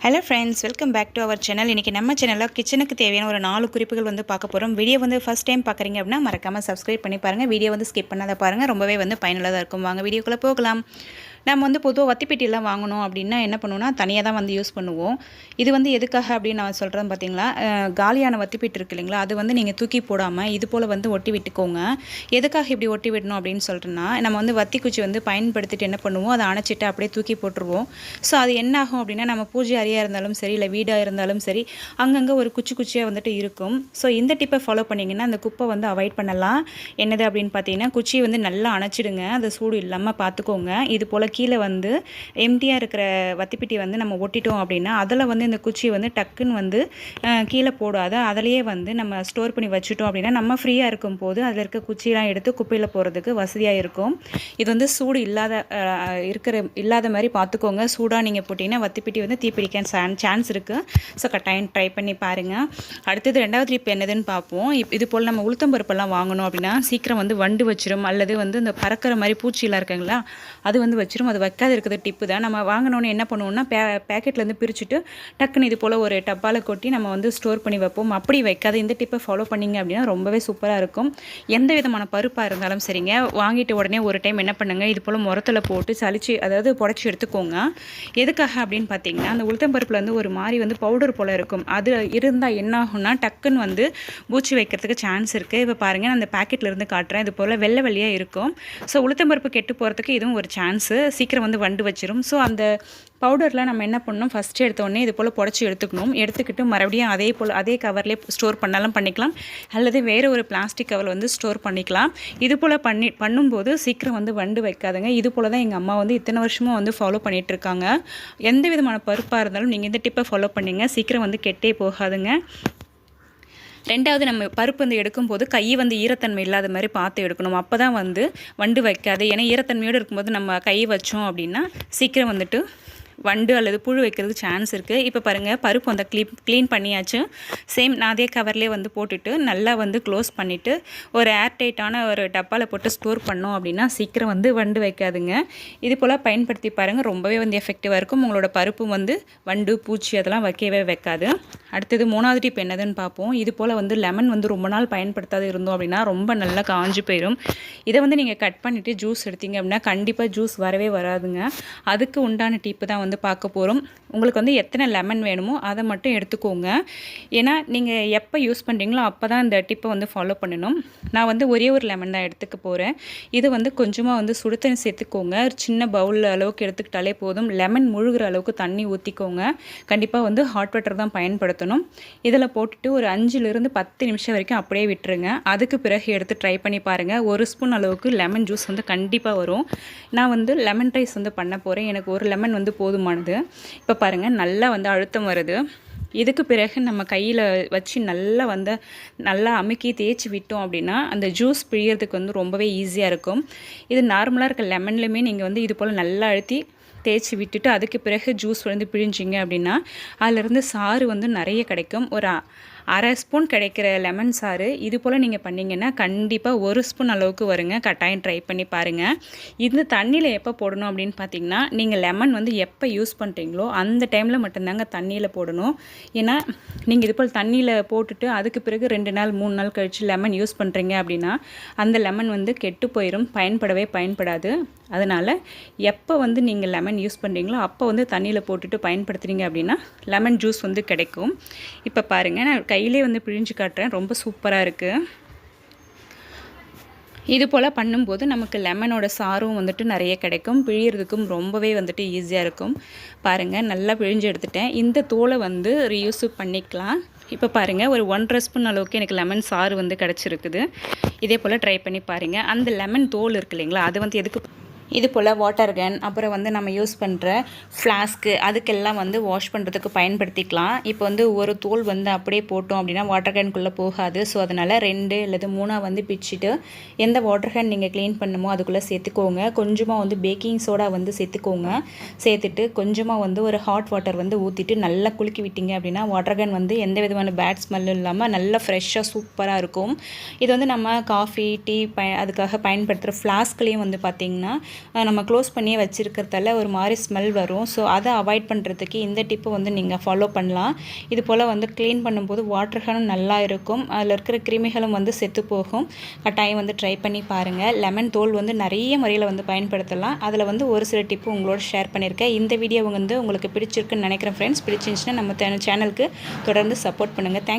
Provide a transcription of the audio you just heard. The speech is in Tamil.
Hello friends welcome back to our channel இன்றைக்கி நம்ம சேனலில் கிச்சனுக்கு தேவையான ஒரு நாலு குறிப்புகள் வந்து பார்க்க போகிறோம் வீடியோ வந்து ஃபஸ்ட் டைம் பார்க்குறீங்க அப்படின்னா மறக்காமல் சப்ஸ்கிரைப் பண்ணி பாருங்கள் வீடியோ வந்து ஸ்கிப் பண்ணாத பாருங்கள் ரொம்பவே வந்து பயனுள்ளதாக இருக்கும். வாங்க வீடியோக்குள்ளே போகலாம். நம்ம வந்து பொதுவாக வத்திப்பெட்டியெல்லாம் வாங்கணும் அப்படின்னா என்ன பண்ணுவோம்னா தனியாக தான் வந்து யூஸ் பண்ணுவோம். இது வந்து எதுக்காக அப்படின்னு நான் சொல்கிறேன் பார்த்தீங்களா காலியான வத்திப்பெட்டி இருக்கு இல்லைங்களா? அது வந்து நீங்கள் தூக்கி போடாமல் இது போல் வந்து ஒட்டி விட்டுக்கோங்க. எதுக்காக இப்படி ஒட்டி விடணும் அப்படின்னு சொல்கிறேன்னா நம்ம வந்து வத்தி குச்சி வந்து பயன்படுத்திட்டு என்ன பண்ணுவோம்? அதை அணைச்சிட்டு அப்படியே தூக்கி போட்டுருவோம். ஸோ அது என்ன ஆகும் அப்படின்னா நம்ம பூஜை அறையாக இருந்தாலும் சரி இல்லை வீடாக இருந்தாலும் சரி அங்கங்கே ஒரு குச்சி குச்சியாக வந்துட்டு இருக்கும். ஸோ இந்த டிப்பை ஃபாலோ பண்ணிங்கன்னா அந்த குப்பை வந்து அவாய்ட் பண்ணலாம். என்னது அப்படின்னு பார்த்தீங்கன்னா குச்சியை வந்து நல்லா அணைச்சிடுங்க. அந்த சூடு இல்லாமல் பார்த்துக்கோங்க இது போல் கீழே வந்து எம்டியாக இருக்கிற வத்திப்பிட்டி வந்து நம்ம ஒட்டிட்டோம் அப்படின்னா அதில் வந்து இந்த குச்சியை வந்து டக்குன்னு வந்து கீழே போடாத அதிலேயே வந்து நம்ம ஸ்டோர் பண்ணி வச்சுட்டோம் அப்படின்னா நம்ம ஃப்ரீயாக இருக்கும் போது அதில் இருக்க குச்சியெலாம் எடுத்து குப்பையில் போகிறதுக்கு வசதியாக இருக்கும். இது வந்து சூடு இல்லாத இருக்கிற இல்லாத மாதிரி பார்த்துக்கோங்க. சூடாக நீங்கள் போட்டிங்கன்னா வத்திப்பிட்டி வந்து தீப்பிடிக்க சான்ஸ் இருக்குது ஸோ கட்டாயம் ட்ரை பண்ணி பாருங்கள் அடுத்தது ரெண்டாவது இப்போ என்னதுன்னு பார்ப்போம். இப் இது போல் நம்ம உளுத்தம் பருப்பெல்லாம் வாங்கணும் அப்படின்னா சீக்கிரம் வந்து வண்டு வச்சிரும். அல்லது வந்து இந்த பறக்கிற மாதிரி பூச்சியெல்லாம் இருக்குங்களா அது வந்து வச்சிரும் அது வைக்காது இருக்கிறது டிப்பு தான். நம்ம வாங்கினோன்னு என்ன பண்ணுவோம்னா பே பேக்கெட்லேருந்து பிரிச்சுட்டு டக்குன்னு இது போல் ஒரு டப்பாவில் கொட்டி நம்ம வந்து ஸ்டோர் பண்ணி வைப்போம். அப்படி வைக்காத இந்த டிப்பை ஃபாலோ பண்ணிங்க அப்படின்னா ரொம்பவே சூப்பராக இருக்கும். எந்த விதமான பருப்பாக இருந்தாலும் சரிங்க. வாங்கிட்டு உடனே ஒரு டைம் என்ன பண்ணுங்கள் இது போல் முரத்தில் போட்டு சளிச்சு அதாவது புடச்சி எடுத்துக்கோங்க. எதுக்காக அப்படின்னு பார்த்தீங்கன்னா அந்த உளுத்தம் பருப்பில் வந்து ஒரு மாதிரி வந்து பவுடர் போல் இருக்கும். அது இருந்தால் என்ன ஆகும்னா டக்குன்னு வந்து பூச்சி வைக்கிறதுக்கு சான்ஸ் இருக்குது இப்போ பாருங்கள் நான் அந்த பாக்கெட்ல இருந்து காட்டுறேன். இது போல் வெள்ளை வெள்ளையாக இருக்கும். ஸோ உளுத்தம் பருப்பு கெட்டு போகிறதுக்கு இதுவும் ஒரு சான்ஸு சீக்கிரம் வந்து வண்டு வச்சிரும். ஸோ அந்த பவுடரில் நம்ம என்ன பண்ணணும்? ஃபஸ்ட்டு எடுத்தோடனே இது போல் புடச்சி எடுத்துக்கணும். எடுத்துக்கிட்டு மறுபடியும் அதே போல் அதே கவர்லேயே ஸ்டோர் பண்ணாலும் பண்ணிக்கலாம். அல்லது வேறு ஒரு பிளாஸ்டிக் கவர் வந்து ஸ்டோர் பண்ணிக்கலாம். இது போல் பண்ணி பண்ணும்போது சீக்கிரம் வந்து வண்டு வைக்காதுங்க. இது போல் தான் எங்கள் அம்மா வந்து இத்தனை வருஷமாக வந்து ஃபாலோ பண்ணிகிட்ருக்காங்க எந்த விதமான பருப்பாக இருந்தாலும் நீங்கள் இந்த டிப்பை ஃபாலோ பண்ணிங்க. சீக்கிரம் வந்து கெட்டே போகாதுங்க. ரெண்டாவது நம்ம பருப்பு வந்து எடுக்கும்போது கை வந்து ஈரத்தன்மை இல்லாத மாதிரி பார்த்து எடுக்கணும். அப்போ தான் வந்து வண்டு வைக்காது. ஏன்னா ஈரத்தன்மையோடு இருக்கும்போது நம்ம கை வச்சோம் அப்படின்னா சீக்கிரம் வந்துட்டு வண்டு அல்லது புழு வைக்கிறதுக்கு சான்ஸ் இருக்குது இப்போ பாருங்கள் பருப்பு வந்து க்ளீன் க்ளீன் பண்ணியாச்சு. சேம் நான் அதே கவர்லேயே வந்து போட்டுட்டு நல்லா வந்து க்ளோஸ் பண்ணிவிட்டு ஒரு ஏர் டைட்டான ஒரு டப்பாவில் போட்டு ஸ்டோர் பண்ணோம் அப்படின்னா சீக்கிரம் வந்து வண்டு வைக்காதுங்க. இது போல் பயன்படுத்தி பாருங்கள் ரொம்பவே வந்து எஃபெக்டிவாக இருக்கும். உங்களோட பருப்பு வந்து வண்டு பூச்சி அதெல்லாம் வைக்கவே வைக்காது. அடுத்தது மூணாவது டிப் என்னதுன்னு பார்ப்போம். இது போல் வந்து லெமன் வந்து ரொம்ப நாள் பயன்படுத்தாத இருந்தோம் அப்படின்னா ரொம்ப நல்லா காஞ்சு போயிடும் இதை வந்து நீங்கள் கட் பண்ணிவிட்டு ஜூஸ் எடுத்தீங்க அப்படின்னா கண்டிப்பாக ஜூஸ் வரவே வராதுங்க. அதுக்கு உண்டான டிப்பு தான் வந்து வந்து பார்க்க போகிறோம் உங்களுக்கு வந்து எத்தனை லெமன் வேணுமோ அதை மட்டும் எடுத்துக்கோங்க. ஏன்னா நீங்கள் எப்போ யூஸ் பண்ணுறீங்களோ அப்போ தான் இந்த டிப்பை வந்து ஃபாலோ பண்ணணும். நான் வந்து ஒரே ஒரு லெமன் தான் எடுத்துக்க போகிறேன் இது வந்து கொஞ்சமாக வந்து சுடு தண்ணி சேர்த்துக்கோங்க. ஒரு சின்ன பவுல் அளவுக்கு எடுத்துக்கிட்டாலே போதும். லெமன் முழுகிற அளவுக்கு தண்ணி ஊற்றிக்கோங்க கண்டிப்பாக வந்து ஹாட் வாட்டர் தான் பயன்படுத்தணும். இதில் போட்டுட்டு ஒரு அஞ்சுலேருந்து பத்து நிமிஷம் வரைக்கும் அப்படியே விட்டுருங்க. அதுக்கு பிறகு எடுத்து ட்ரை பண்ணி பாருங்கள் ஒரு ஸ்பூன் அளவுக்கு லெமன் ஜூஸ் வந்து கண்டிப்பாக வரும். நான் வந்து லெமன் ரைஸ் வந்து பண்ண போகிறேன் எனக்கு ஒரு லெமன் வந்து போதும். போதுமானது. இப்போ பாருங்கள் நல்லா வந்து அழுத்தம் வருது. இதுக்கு பிறகு நம்ம கையில் வச்சு நல்லா வந்து நல்லா அமுக்கி தேய்ச்சி விட்டோம் அப்படின்னா அந்த ஜூஸ் பிழியறதுக்கு வந்து ரொம்பவே ஈஸியாக இருக்கும். இது நார்மலாக இருக்க லெமன்லையுமே நீங்கள் வந்து இது போல் நல்லா அழுத்தி தேய்ச்சி விட்டுட்டு அதுக்கு பிறகு ஜூஸ் வந்து பிழிஞ்சிங்க அப்படின்னா அதிலிருந்து சாறு வந்து நிறைய கிடைக்கும். ஒரு அரை ஸ்பூன் கிடைக்கிற லெமன் சாறு. இது போல் நீங்கள் பண்ணிங்கன்னா கண்டிப்பாக ஒரு ஸ்பூன் அளவுக்கு வருங்க. கட்டாயம் ட்ரை பண்ணி பாருங்கள் இந்த தண்ணியில் எப்போ போடணும் அப்படின்னு பார்த்தீங்கன்னா நீங்கள் லெமன் வந்து எப்போ யூஸ் பண்ணுறீங்களோ அந்த டைமில் மட்டும்தாங்க தண்ணியில் போடணும். ஏன்னா நீங்கள் இது போல் தண்ணியில் போட்டுட்டு அதுக்கு பிறகு ரெண்டு நாள் மூணு நாள் கழித்து லெமன் யூஸ் பண்ணுறீங்க அப்படின்னா அந்த லெமன் வந்து கெட்டு போயிடும் பயன்படவே பயன்படாது. அதனால் எப்போ வந்து நீங்கள் லெமன் யூஸ் பண்ணுறீங்களோ அப்போ வந்து தண்ணியில் போட்டுட்டு பயன்படுத்துறீங்க அப்படின்னா லெமன் ஜூஸ் வந்து கிடைக்கும். இப்போ பாருங்கள் நான் கையிலே வந்து பிழிஞ்சு காட்டுறேன். ரொம்ப சூப்பராக இருக்குது இது போல் பண்ணும்போது நமக்கு லெமனோட சாரும் வந்துட்டு நிறைய கிடைக்கும். பிழியறதுக்கும் ரொம்பவே வந்துட்டு ஈஸியாக இருக்கும். பாருங்கள் நல்லா பிழிஞ்சு எடுத்துட்டேன். இந்த தோலை வந்து ரீயூஸ் பண்ணிக்கலாம். இப்போ பாருங்கள் ஒரு ஒன்றரை ஸ்பூன் அளவுக்கு எனக்கு லெமன் சாறு வந்து கிடச்சிருக்குது. இதே போல் ட்ரை பண்ணி பாருங்கள் அந்த லெமன் தோல் இருக்கு இல்லைங்களா அது வந்து எதுக்கு இது போல் வாட்டர் கேன் அப்புறம் வந்து நம்ம யூஸ் பண்ணுற ஃப்ளாஸ்க்கு அதுக்கெல்லாம் வந்து வாஷ் பண்ணுறதுக்கு பயன்படுத்திக்கலாம். இப்போ வந்து ஒரு தோல் வந்து அப்படியே போட்டோம் அப்படின்னா வாட்டர் கேனுக்குள்ளே போகாது. ஸோ அதனால் ரெண்டு அல்லது மூணாக வந்து பிச்சுட்டு எந்த வாட்டர் கேன் நீங்கள் க்ளீன் பண்ணுமோ அதுக்குள்ளே சேர்த்துக்கோங்க. கொஞ்சமாக வந்து பேக்கிங் சோடா வந்து சேர்த்துக்கோங்க. சேர்த்துட்டு கொஞ்சமாக வந்து ஒரு ஹாட் வாட்டர் வந்து ஊற்றிட்டு நல்லா குலுக்கி விட்டீங்க அப்படின்னா வாட்டர் கேன் வந்து எந்த விதமான பேட் ஸ்மெல்லும் இல்லாமல் நல்லா ஃப்ரெஷ்ஷாக சூப்பராக இருக்கும். இது வந்து நம்ம காஃபி டீ ப அதுக்காக பயன்படுத்துகிற ஃப்ளாஸ்க்லேயும் வந்து பார்த்திங்கன்னா நம்ம க்ளோஸ் பண்ணியே வச்சுருக்கிறதால ஒரு மாதிரி ஸ்மெல் வரும். ஸோ அதை அவாய்ட் பண்ணுறதுக்கு இந்த டிப்பை வந்து நீங்கள் ஃபாலோ பண்ணலாம். இது போல் வந்து க்ளீன் பண்ணும்போது வாட்டர்களும் நல்லா இருக்கும். அதில் இருக்கிற கிருமிகளும் வந்து செத்து போகும். கட்டாயம் வந்து ட்ரை பண்ணி பாருங்கள் லெமன் தோல் வந்து நிறைய முறையில் வந்து பயன்படுத்தலாம். அதில் வந்து ஒரு சில டிப்பு உங்களோட ஷேர் பண்ணியிருக்கேன். இந்த வீடியோ வந்து உங்களுக்கு பிடிச்சிருக்குன்னு நினைக்கிறேன் ஃப்ரெண்ட்ஸ் பிடிச்சிருந்துச்சுன்னா நம்ம சேனலுக்கு தொடர்ந்து சப்போர்ட் பண்ணுங்கள் தேங்க்யூ